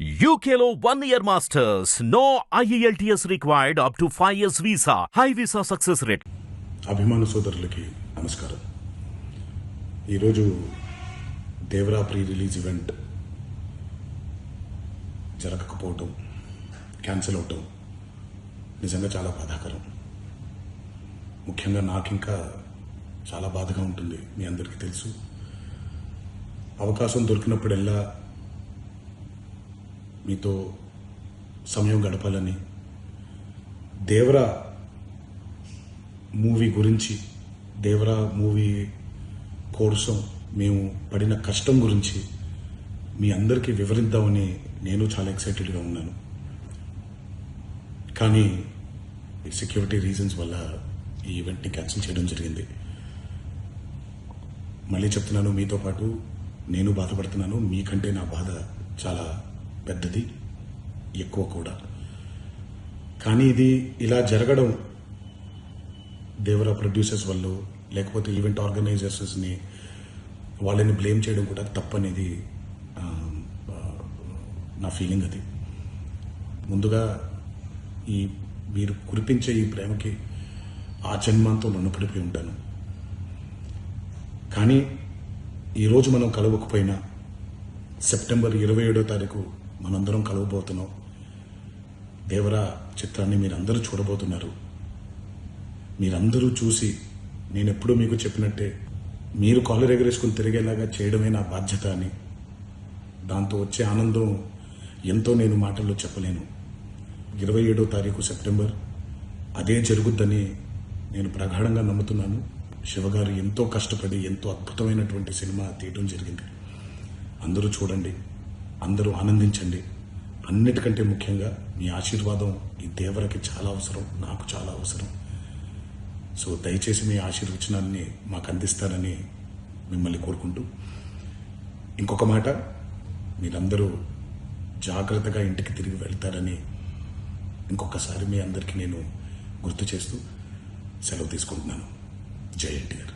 యూకేలో one year masters no E IELTS required up to 5 years visa. High visa success rate. అభిమాన సోదరులకి నమస్కారం ఈరోజు దేవరా ప్రీ రిలీజ్ ఈవెంట్ జరగకపోవటం క్యాన్సిల్ అవటం నిజంగా చాలా బాధాకరం ముఖ్యంగా నాకు ఇంకా చాలా బాధగా ఉంటుంది మీ అందరికీ తెలుసు అవకాశం దొరికినప్పుడల్లా మీతో సమయం గడపాలని దేవరా మూవీ గురించి దేవరా మూవీ కోసం మేము పడిన కష్టం గురించి మీ అందరికీ వివరిద్దామని నేను చాలా ఎక్సైటెడ్గా ఉన్నాను. కానీ సెక్యూరిటీ రీజన్స్ వల్ల ఈ ఈవెంట్ని క్యాన్సిల్ చేయడం జరిగింది. మళ్ళీ చెప్తున్నాను మీతో పాటు నేను బాధపడుతున్నాను మీకంటే నా బాధ చాలా పెద్దది ఎక్కువ కూడా. కానీ ఇది ఇలా జరగడం దేవరా ప్రొడ్యూసర్స్ వల్ల లేకపోతే ఈవెంట్ ఆర్గనైజర్స్ని వాళ్ళని బ్లేమ్ చేయడం కూడా తప్పనేది నా ఫీలింగ్ అది. ముందుగా ఈ మీరు కురిపించే ఈ ప్రేమకి ఆ జన్మాంతో రుణపడిపోయి ఉంటాను. కానీ ఈరోజు మనం కలవకపోయినా సెప్టెంబర్ ఇరవై ఏడో తారీఖు మనందరం కలవబోతున్నాం. దేవరా చిత్రాన్ని మీరందరూ చూడబోతున్నారు. మీరందరూ చూసి నేను ఎప్పుడూ మీకు చెప్పినట్టే మీరు కాలర్ ఎగరేసుకుని తిరిగేలాగా చేయడమే నా బాధ్యత అని. దాంతో వచ్చే ఆనందం ఎంతో నేను మాటల్లో చెప్పలేను. ఇరవై ఏడో తారీఖు సెప్టెంబర్. అదే జరుగుద్దని నేను ప్రగాఢంగా నమ్ముతున్నాను. శివగారు ఎంతో కష్టపడి ఎంతో అద్భుతమైనటువంటి సినిమా తీయడం జరిగింది. అందరూ చూడండి. అందరూ ఆనందించండి. అన్నిటికంటే ముఖ్యంగా మీ ఆశీర్వాదం ఈ దేవరకి చాలా అవసరం నాకు చాలా అవసరం. సో దయచేసి మీ ఆశీర్వచనాన్ని మాకు అందిస్తారని మిమ్మల్ని కోరుకుంటూ ఇంకొక మాట మీరందరూ జాగ్రత్తగా ఇంటికి తిరిగి వెళ్తారని ఇంకొకసారి మీ అందరికీ నేను గుర్తు చేస్తూ సెలవు తీసుకుంటున్నాను. జై ఎన్టీఆర్.